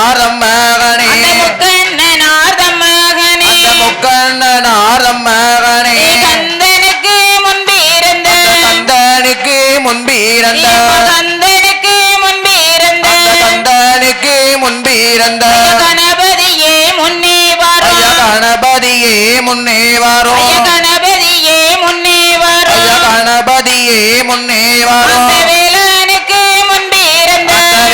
ஆரம்மகனே அந்த முக்கண்ணனார்தம் மகனே அந்த முக்கண்ணன் ஆரம்மகனே கந்தனுக்கு முன்பிருந்த. கந்தனுக்கு முன்பிருந்த. கந்தனுக்கு முன்பிருந்த. கந்தனுக்கு முன்பிருந்த. கணபதியே முன்னே வரும் கணபதியே முன்னே ஐய கணபதியே முன்னே ஐயா கணபதியே முன்னே வேலனுக்கு முன்பிருந்த. அந்த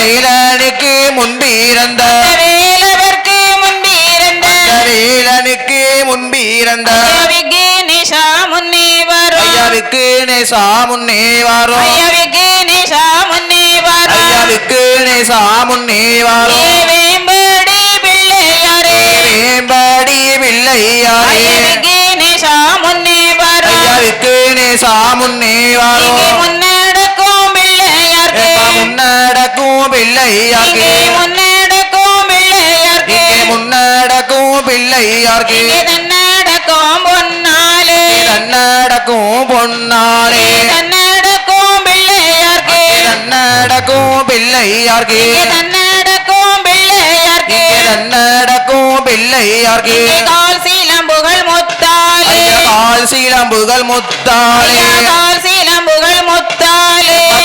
வேலனுக்கு முன்பிருந்த. வேலவர்க்கு முன்பிருந்த. அந்த வேலனுக்கு முன்பிருந்த விக்னேஷா முன்னே வரும். ஐயாவுக்கு நேசா முன்னே வரும். விக்னேஷா முன்னே வரும். ஐயாவுக்கு நேசா முன்னே வரும். வேம்படி பிள்ளையாரே. வேம்படி பிள்ளையாரே. விக்னேஷா முன்னே வரும். ஐயாவுக்கு நேசா முன்னே வரும். முன்னடக்கும் பிள்ளையார்க்கு முன்னடக்கும் பிள்ளையார்க்கு. இங்கே முன்னடக்கும் பிள்ளையார்க்கு. தன்னடக்கும் பொன்னாலே தன்னடக்கும் பொன்னாளே. தன்னடக்கும் பிள்ளையார்க்கு. தன்னடக்கும் பிள்ளையார்க்கு. தன்னடக்கும் பிள்ளையார்க்கு. தன்னடக்கும் பிள்ளையார்க்கு. கால் சீலம்புகள் முத்தாலே. ஐயா கால் ஐயா, கால் சீலம்புகள்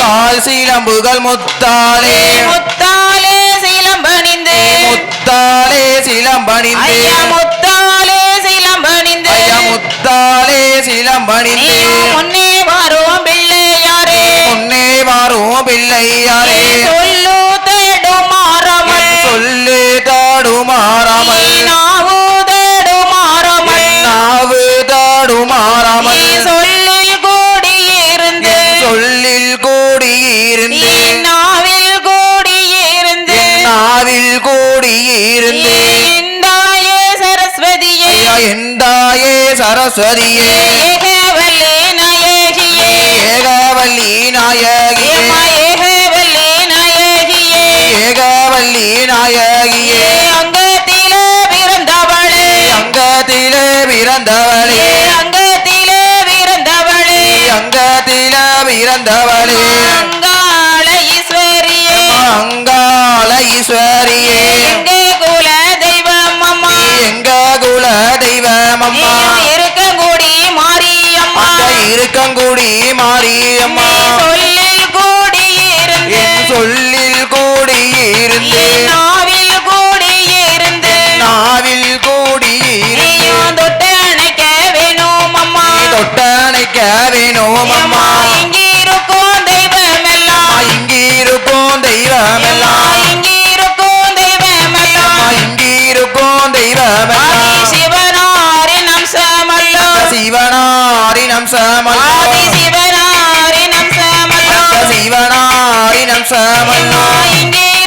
முத்தாலே சீலம்புகள் முத்தாளே. முத்தாலே சீலம்பணிந்து. முத்தாளே சிலம்பணிந்து. முத்தாலே சீலம்பணிந்து. ஐயா முத்தாளே சிலம்பணிந்து. முன்னே வரும் பிள்ளையாரே. முன்னே வரும் பிள்ளையாரே. சொல்லு தேடுமாறாமல். சொல்லு தாடுமாறாமல். நாவு தேடுமாறாமல். நாவு தாடுமாறாமல். சரஸ்வதியே ஏகவல்லி நாயகியே. ஏகவல்லி நாயகியே. ஏகவல்லி நாயகியே. ஏகவல்லி நாயகியே. அங்கத்திலே பிறந்தவளே. அங்கத்திலே பிறந்தவளே. அங்கத்திலே பிறந்தவளே. அங்கத்திலே பிறந்தவளே. அங்காள ஈஸ்வரியே. அங்காள ஈஸ்வரியே. எங்க குல தெய்வம் அம்மா. எங்க குல தெய்வம் அம்மா. அந்த இருக்கங்குடி மாரியம்மா சொல்லில் கூடியிருந்து சொல்லில் கூடியிருந்து நாவில் கூடியிருந்து நாவில் கூடியிருந்து நீயும் தொட்டு அணைக்க வேணும் அம்மா? தொட்டணைக்க வேணும் அம்மா. சிவனாரின் ஆதி அம்சமல்லோ சிவனாரின் அம்சமல்லோ சிவனாரின்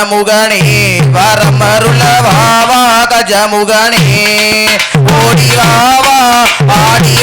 கஜமுகனே வரமருள வா வா கஜமுகனே ஓடி வா வா பாடி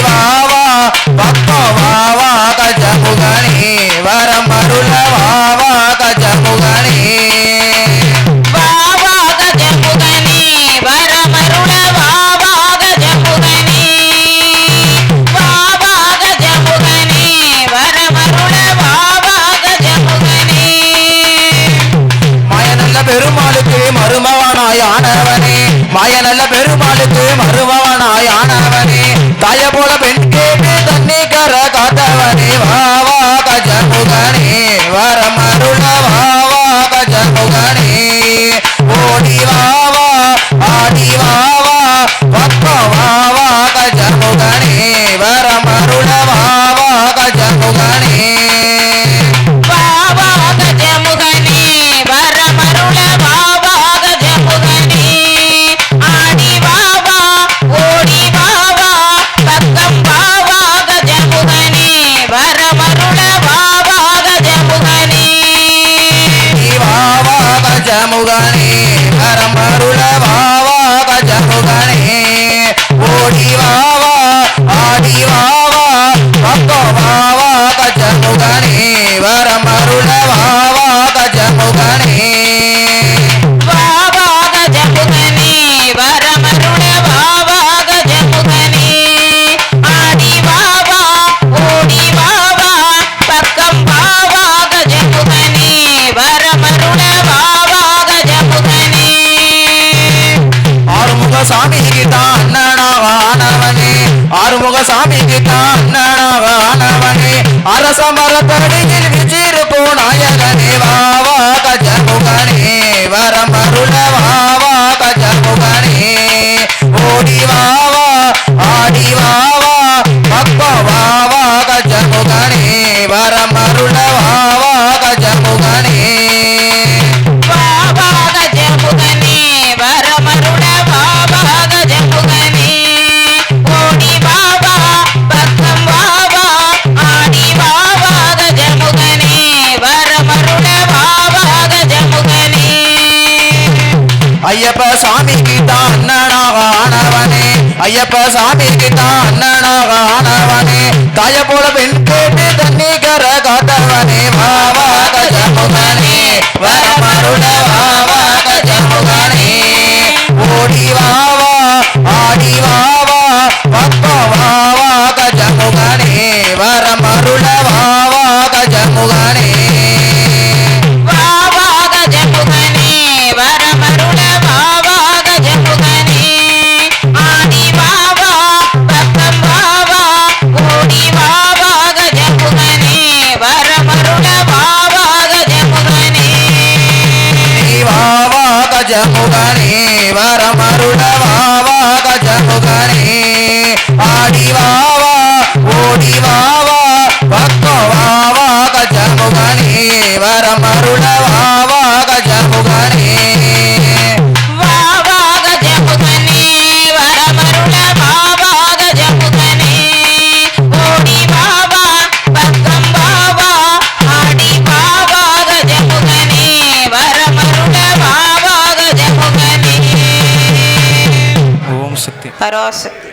சக்தி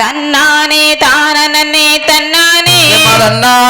தன்னானே தானே தன்னானே தன்னானே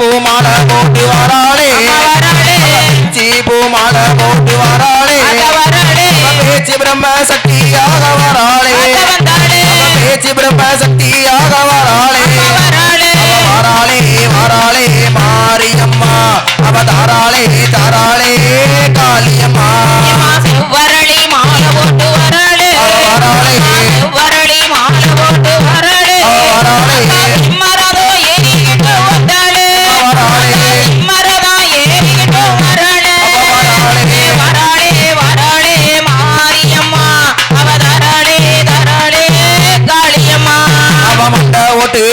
பூமால போட்டு வராளே. ஜி பூமால போட்டு வராளே. பேச்சு பிரம்ம சக்தியாக வராளே. பேச்சு பிரம்ம சக்தியாக வராளே. வராளே வராளே மாரியம்மா. அவ தாராளே தாராளே காளியம்மா வரளி மாலை போட்டு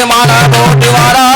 மாலா போட்டு வாரா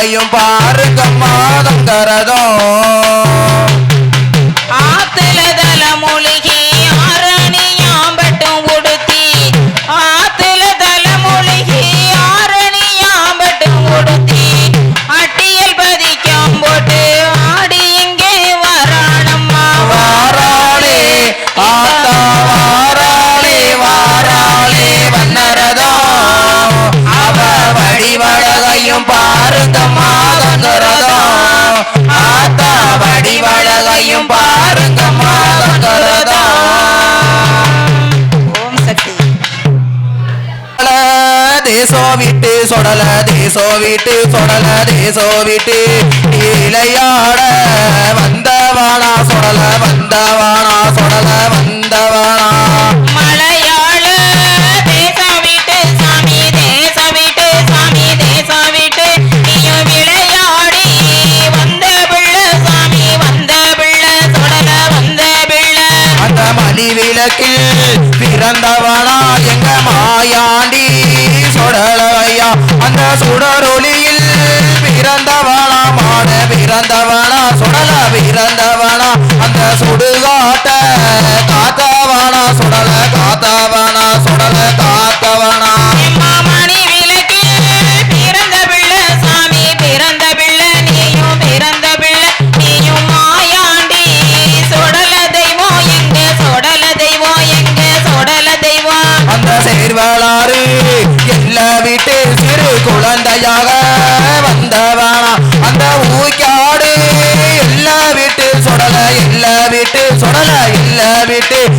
பாயும் பாருங்கம்மா தங்கரதோ தேசோ விட்டு சொடல தேசோ விட்டு சொடல தேசோ விட்டு இளையாட வந்தவானா சொடல வந்தவானா சொடல வந்தவானா மலையாள தேச விட்டு சாமி தேச விட்டு சாமி விளக்கில் பிறந்தவனா எங்க மாயா? சுடரொளியில் பிறந்தவனா மாட பிறந்தவனா சுடல பிறந்தவனா அந்த சுடுகாட்ட காத்தவனா சுடல காத்த Cabrete